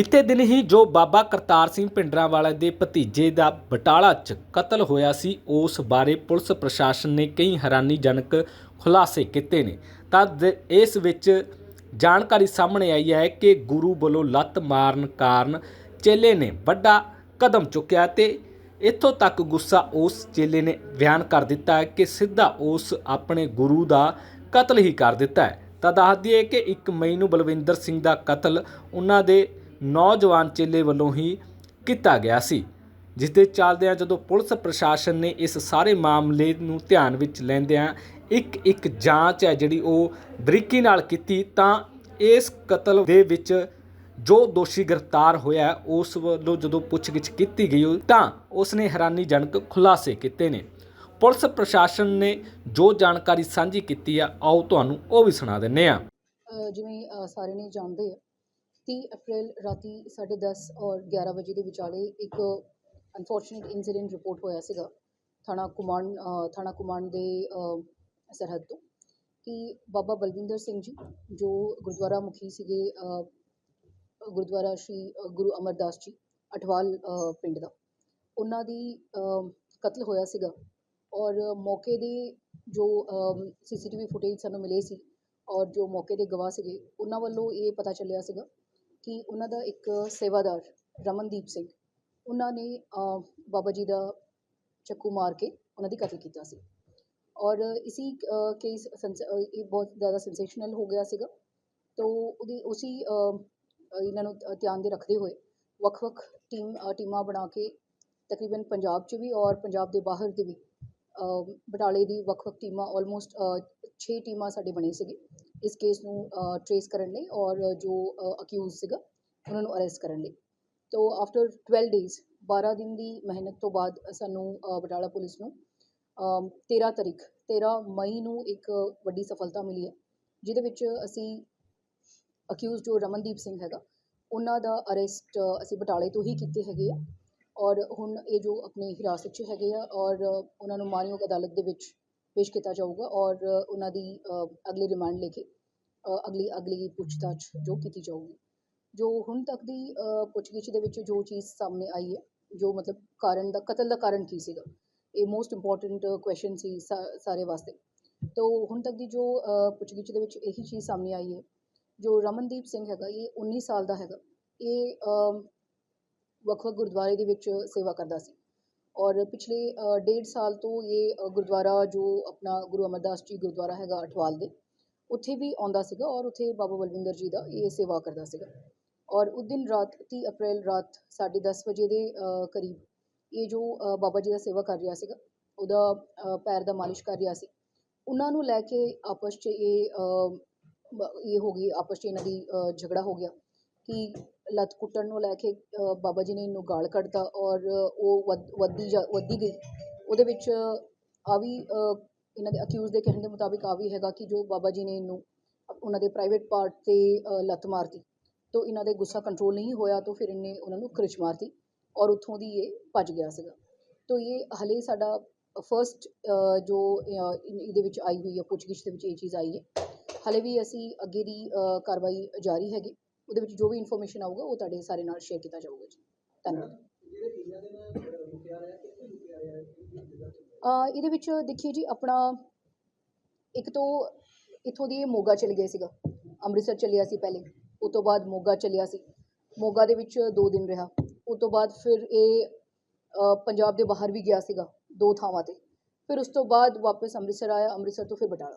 ਬੀਤੇ ਦਿਨ ਹੀ ਜੋ ਬਾਬਾ ਕਰਤਾਰ ਸਿੰਘ ਭਿੰਡਰਾਂਵਾਲਾ ਦੇ ਭਤੀਜੇ ਦਾ ਬਟਾਲਾ 'ਚ ਕਤਲ ਹੋਇਆ ਸੀ, ਉਸ ਬਾਰੇ ਪੁਲਿਸ ਪ੍ਰਸ਼ਾਸਨ ਨੇ ਕਈ ਹੈਰਾਨੀਜਨਕ ਖੁਲਾਸੇ ਕੀਤੇ ਨੇ। ਤਾਂ ਦ- ਇਸ ਵਿੱਚ ਜਾਣਕਾਰੀ ਸਾਹਮਣੇ ਆਈ ਹੈ ਕਿ ਗੁਰੂ ਵੱਲੋਂ ਲੱਤ ਮਾਰਨ ਕਾਰਨ ਚੇਲੇ ਨੇ ਵੱਡਾ ਕਦਮ ਚੁੱਕਿਆ ਤੇ ਇੱਥੋਂ ਤੱਕ ਗੁੱਸਾ ਉਸ ਚੇਲੇ ਨੇ ਬਿਆਨ ਕਰ ਦਿੱਤਾ ਹੈ ਕਿ ਸਿੱਧਾ ਉਸ ਆਪਣੇ ਗੁਰੂ ਦਾ ਕਤਲ ਹੀ ਕਰ ਦਿੱਤਾ ਹੈ। ਤਾਂ ਦੱਸ ਦਈਏ ਕਿ 1 ਮਈ ਨੂੰ ਬਲਵਿੰਦਰ ਸਿੰਘ ਦਾ ਕਤਲ ਉਹਨਾਂ ਦੇ ਨੌਜਵਾਨ ਚੇਲੇ ਵੱਲੋਂ ਹੀ ਕੀਤਾ ਗਿਆ ਸੀ ਜਿਸ ਦੇ ਚੱਲਦਿਆਂ ਜਦੋਂ ਪੁਲਿਸ ਪ੍ਰਸ਼ਾਸਨ ਨੇ ਇਸ ਸਾਰੇ ਮਾਮਲੇ ਨੂੰ ਧਿਆਨ ਵਿੱਚ ਲੈਂਦਿਆਂ ਇੱਕ ਇੱਕ ਜਾਂਚ ਹੈ ਜਿਹੜੀ ਉਹ ਬਰੀਕੀ ਨਾਲ ਕੀਤੀ, ਤਾਂ ਇਸ ਕਤਲ ਦੇ ਵਿੱਚ ਜੋ ਦੋਸ਼ੀ ਗ੍ਰਿਫਤਾਰ ਹੋਇਆ ਉਸ ਵੱਲੋਂ ਜਦੋਂ ਪੁੱਛਗਿੱਛ ਕੀਤੀ ਗਈ, ਤਾਂ ਉਸ ਨੇ ਹੈਰਾਨੀਜਨਕ ਖੁਲਾਸੇ ਕੀਤੇ ਨੇ। ਪੁਲਿਸ ਪ੍ਰਸ਼ਾਸਨ ਨੇ ਜੋ ਜਾਣਕਾਰੀ ਸਾਂਝੀ ਕੀਤੀ ਆ, ਆਓ ਤੁਹਾਨੂੰ ਉਹ ਵੀ ਸੁਣਾ ਦਿੰਨੇ ਆ ਜਿਵੇਂ ਸਾਰੇ ਨੇ ਜਾਣਦੇ ਆ 30 ਅਪ੍ਰੈਲ ਰਾਤੀ 10:30 ਔਰ 11 ਵਜੇ ਦੇ ਵਿਚਾਲੇ ਇੱਕ ਅਨਫੋਰਚੂਨੇਟ ਇਨਸੀਡੈਂਟ ਰਿਪੋਰਟ ਹੋਇਆ ਸੀਗਾ ਥਾਣਾ ਕੁਮਾਨ ਥਾਣਾ ਕੁਮਾਨ ਦੇ ਸਰਹੱਦ ਤੋਂ ਕਿ ਬਾਬਾ ਬਲਵਿੰਦਰ ਸਿੰਘ ਜੀ, ਜੋ ਗੁਰਦੁਆਰਾ ਮੁਖੀ ਸੀਗੇ ਗੁਰਦੁਆਰਾ ਸ਼੍ਰੀ ਗੁਰੂ ਅਮਰਦਾਸ ਜੀ, ਅਠਵਾਲ ਪਿੰਡ ਦਾ, ਉਹਨਾਂ ਦੀ ਕਤਲ ਹੋਇਆ ਸੀਗਾ ਔਰ ਮੌਕੇ ਦੇ ਜੋ ਸੀਸੀਟੀਵੀ ਫੁਟੇਜ ਸਾਨੂੰ ਮਿਲੇ ਸੀ ਔਰ ਜੋ ਮੌਕੇ ਦੇ ਗਵਾਹ ਸੀਗੇ, ਉਹਨਾਂ ਵੱਲੋਂ ਇਹ ਪਤਾ ਚੱਲਿਆ ਸੀਗਾ ਕਿ ਉਹਨਾਂ ਦਾ ਇੱਕ ਸੇਵਾਦਾਰ ਰਮਨਦੀਪ ਸਿੰਘ, ਉਹਨਾਂ ਨੇ ਬਾਬਾ ਜੀ ਦਾ ਚੱਕੂ ਮਾਰ ਕੇ ਉਹਨਾਂ ਦੀ ਕਤਲ ਕੀਤਾ ਸੀ। ਔਰ ਇਸੀ ਕੇਸ ਇਹ ਬਹੁਤ ਜ਼ਿਆਦਾ ਸੈਂਸੇਸ਼ਨਲ ਹੋ ਗਿਆ ਸੀਗਾ। ਤੋ ਉਹਦੀ, ਉਸੀ ਇਹਨਾਂ ਨੂੰ ਧਿਆਨ ਦੇ ਰੱਖਦੇ ਹੋਏ ਵੱਖ-ਵੱਖ ਟੀਮ ਟੀਮਾਂ ਬਣਾ ਕੇ ਤਕਰੀਬਨ ਪੰਜਾਬ 'ਚ ਵੀ ਔਰ ਪੰਜਾਬ ਦੇ ਬਾਹਰ ਦੇ ਵੀ ਬਟਾਲੇ ਦੀ ਵੱਖ-ਵੱਖ ਟੀਮਾਂ ਆਲਮੋਸਟ 6 ਟੀਮਾਂ ਸਾਡੇ ਬਣੇ ਸੀਗੇ। ਇਸ ਕੇਸ ਨੂੰ ਟਰੇਸ ਕਰਨ ਲਈ ਔਰ ਜੋ ਅਕਿਊਜ਼ ਸੀਗਾ ਉਹਨਾਂ ਨੂੰ ਅਰੈਸਟ ਕਰਨ ਲਈ। ਤੋ ਆਫਟਰ 12 ਡੇਜ਼ 12 ਦਿਨ ਦੀ ਮਿਹਨਤ ਤੋਂ ਬਾਅਦ ਸਾਨੂੰ ਬਟਾਲਾ ਪੁਲਿਸ ਨੂੰ ਅ, 13 ਤਾਰੀਖ 13 ਮਈ ਨੂੰ ਇੱਕ ਵੱਡੀ ਸਫਲਤਾ ਮਿਲੀ ਹੈ ਜਿਹਦੇ ਵਿੱਚ ਅਸੀਂ ਅਕਿਊਜ਼ ਜੋ ਰਮਨਦੀਪ ਸਿੰਘ ਹੈਗਾ ਉਹਨਾਂ ਦਾ ਅਰੈਸਟ ਅਸੀਂ ਬਟਾਲੇ ਤੋਂ ਹੀ ਕੀਤੇ ਹੈਗੇ ਆ। ਔਰ ਹੁਣ ਇਹ ਜੋ ਆਪਣੇ ਹਿਰਾਸਤ 'ਚ ਹੈਗੇ ਆ ਔਰ ਉਹਨਾਂ ਨੂੰ ਮਾਨਯੋਗ ਅਦਾਲਤ ਦੇ ਵਿੱਚ ਪੇਸ਼ ਕੀਤਾ ਜਾਊਗਾ ਔਰ ਉਹਨਾਂ ਦੀ ਅ, ਅਗਲੀ ਰਿਮਾਂਡ ਲੈ ਕੇ ਅਗਲੀ ਅਗਲੀ ਪੁੱਛਤਾਛ ਜੋ ਕੀਤੀ ਜਾਊਗੀ ਜੋ ਹੁਣ ਤੱਕ ਦੀ ਪੁੱਛਗਿੱਛ ਦੇ ਵਿੱਚ ਜੋ ਚੀਜ਼ ਸਾਹਮਣੇ ਆਈ ਹੈ ਜੋ ਮਤਲਬ ਕਾਰਨ ਦਾ ਕਤਲ ਦਾ ਕਾਰਨ ਕੀ ਸੀਗਾ ਇਹ ਮੋਸਟ ਇੰਪੋਰਟੈਂਟ ਕੁਐਸਚਨ ਸੀ ਸਾ- ਸਾਰੇ ਵਾਸਤੇ ਤੋ ਹੁਣ ਤੱਕ ਦੀ ਜੋ ਪੁੱਛਗਿੱਛ ਦੇ ਵਿੱਚ ਇਹੀ ਚੀਜ਼ ਸਾਹਮਣੇ ਆਈ ਹੈ ਜੋ ਰਮਨਦੀਪ ਸਿੰਘ ਹੈਗਾ ਇਹ 19 ਸਾਲ ਦਾ ਹੈਗਾ ਇਹ ਵੱਖ-ਵੱਖ ਗੁਰਦੁਆਰੇ ਦੇ ਵਿੱਚ ਸੇਵਾ ਕਰਦਾ ਸੀ ਔਰ ਪਿਛਲੇ ਡੇਢ ਸਾਲ ਤੋਂ ਇਹ ਗੁਰਦੁਆਰਾ ਜੋ ਆਪਣਾ ਗੁਰੂ ਅਮਰਦਾਸ ਜੀ ਗੁਰਦੁਆਰਾ ਹੈਗਾ ਅਠਵਾਲ ਦੇ, ਉੱਥੇ ਵੀ ਆਉਂਦਾ ਸੀਗਾ ਔਰ ਉੱਥੇ ਬਾਬਾ ਬਲਵਿੰਦਰ ਜੀ ਦਾ ਇਹ ਸੇਵਾ ਕਰਦਾ ਸੀਗਾ। ਔਰ ਉਸ ਦਿਨ ਰਾਤ 30 ਅਪ੍ਰੈਲ ਰਾਤ 10:30 ਵਜੇ ਦੇ ਕਰੀਬ ਇਹ ਜੋ ਬਾਬਾ ਜੀ ਦਾ ਸੇਵਾ ਕਰ ਰਿਹਾ ਸੀਗਾ, ਉਹਦਾ ਪੈਰ ਦਾ ਮਾਲਿਸ਼ ਕਰ ਰਿਹਾ ਸੀ, ਉਹਨਾਂ ਨੂੰ ਲੈ ਕੇ ਆਪਸ 'ਚ ਇਹ ਇਹ ਹੋ ਗਈ, ਆਪਸ 'ਚ ਇਹਨਾਂ ਦੀ ਝਗੜਾ ਹੋ ਗਿਆ ਕਿ ਲੱਤ ਕੁੱਟਣ ਨੂੰ ਲੈ ਕੇ ਬਾਬਾ ਜੀ ਨੇ ਇਹਨੂੰ ਗਾਲ ਕੱਢਤਾ ਔਰ ਉਹ ਵੱਧ- ਵੱਧਦੀ ਜਾ, ਵੱਧਦੀ ਗਈ। ਉਹਦੇ ਵਿੱਚ ਆ ਵੀ ਇਹਨਾਂ ਦੇ ਅਕਿਊਜ਼ ਦੇ ਕਹਿਣ ਦੇ ਮੁਤਾਬਿਕ ਆ ਵੀ ਹੈਗਾ ਕਿ ਜੋ ਬਾਬਾ ਜੀ ਨੇ ਇਹਨੂੰ, ਉਹਨਾਂ ਦੇ ਪ੍ਰਾਈਵੇਟ ਪਾਰਟ ਤੇ ਲੱਤ ਮਾਰਤੀ। ਤੋ ਇਹਨਾਂ ਦੇ ਗੁੱਸਾ ਕੰਟਰੋਲ ਨਹੀਂ ਹੋਇਆ ਤਾਂ ਫਿਰ ਇਹਨੇ ਉਹਨਾਂ ਨੂੰ ਖਿੱਚ ਮਾਰਤੀ ਔਰ ਉੱਥੋਂ ਦੀ ਇਹ ਭੱਜ ਗਿਆ ਸੀਗਾ। ਤੋ ਇਹ ਹਲੇ ਸਾਡਾ ਫਰਸਟ ਜੋ ਇਹਦੇ ਵਿੱਚ ਆਈ ਹੋਈ ਹੈ, ਪੁੱਛਗਿੱਛ ਦੇ ਵਿੱਚ ਇਹ ਚੀਜ਼ ਆਈ ਹੈ। ਹਲੇ ਵੀ ਅਸੀਂ ਅੱਗੇ ਦੀ ਕਾਰਵਾਈ ਜਾਰੀ ਹੈਗੀ। ਉਹਦੇ ਵਿੱਚ ਜੋ ਵੀ ਇਨਫੋਰਮੇਸ਼ਨ ਆਊਗਾ ਉਹ ਤੁਹਾਡੇ ਸਾਰੇ ਨਾਲ ਸ਼ੇਅਰ ਕੀਤਾ ਜਾਊਗਾ ਜੀ। ਧੰਨਵਾਦ। ਅ, ਇਹਦੇ ਵਿੱਚ ਦੇਖੀਏ ਜੀ ਆਪਣਾ ਇੱਕ ਤੋਂ ਇੱਥੋਂ ਦੀ ਇਹ ਮੋਗਾ ਚਲ ਗਿਆ ਸੀਗਾ। ਅੰਮ੍ਰਿਤਸਰ ਚੱਲਿਆ ਸੀ ਪਹਿਲੇ ਉਸ ਤੋਂ ਬਾਅਦ ਮੋਗਾ ਚੱਲਿਆ ਸੀ। ਮੋਗਾ ਦੇ ਵਿੱਚ 2 ਦਿਨ ਰਿਹਾ। ਉਸ ਤੋਂ ਬਾਅਦ ਫਿਰ ਇਹ ਪੰਜਾਬ ਦੇ ਬਾਹਰ ਵੀ ਗਿਆ ਸੀਗਾ ਦੋ ਥਾਵਾਂ ਤੇ। ਫਿਰ ਉਸ ਤੋਂ ਬਾਅਦ ਵਾਪਸ ਅੰਮ੍ਰਿਤਸਰ ਆਇਆ ਅੰਮ੍ਰਿਤਸਰ ਤੋਂ ਫਿਰ ਬਟਾਲਾ।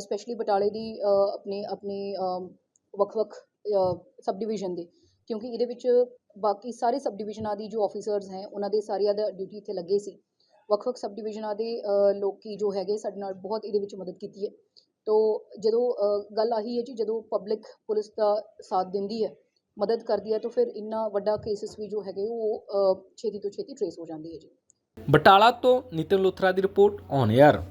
ਸਪੈਸ਼ਲੀ ਬਟਾਲੇ ਦੀ ਆਪਣੇ ਆਪਣੇ ਵੱਖ-ਵੱਖ ਸਬ ਡਿਵੀਜ਼ਨ ਦੇ। ਕਿਉਂਕਿ ਇਹਦੇ ਵਿੱਚ ਬਾਕੀ ਸਾਰੇ ਸਬ ਡਿਵੀਜ਼ਨਾਂ ਦੀ ਜੋ ਆਫੀਸਰਸ ਹੈ ਉਹਨਾਂ ਦੇ ਸਾਰਿਆਂ ਦਾ ਡਿਊਟੀ ਇੱਥੇ ਲੱਗੇ ਸੀ। ਵੱਖ-ਵੱਖ ਸਬ ਡਿਵੀਜ਼ਨਾਂ ਦੇ ਅ, ਲੋਕੀ ਜੋ ਹੈਗੇ ਸਾਡੇ ਨਾਲ ਬਹੁਤ ਇਹਦੇ ਵਿੱਚ ਮਦਦ ਕੀਤੀ ਹੈ। ਤੋ ਜਦੋਂ ਗੱਲ ਆਹੀ ਹੈ ਜੀ ਜਦੋਂ ਪਬਲਿਕ ਪੁਲਿਸ ਦਾ ਸਾਥ ਦਿੰਦੀ ਹੈ ਮਦਦ ਕਰਦੀ ਹੈ ਤਾਂ ਫਿਰ ਇੰਨਾ ਵੱਡਾ ਕੇਸਿਸ ਵੀ ਜੋ ਹੈਗੇ ਉਹ ਛੇਤੀ ਤੋਂ ਛੇਤੀ ਟਰੇਸ ਹੋ ਜਾਂਦੀ ਹੈ ਜੀ। ਬਟਾਲਾ ਤੋਂ ਨਿਤਿਨ ਲੁਥਰਾ ਦੀ ਰਿਪੋਰਟ ਔਨ 에ਅਰ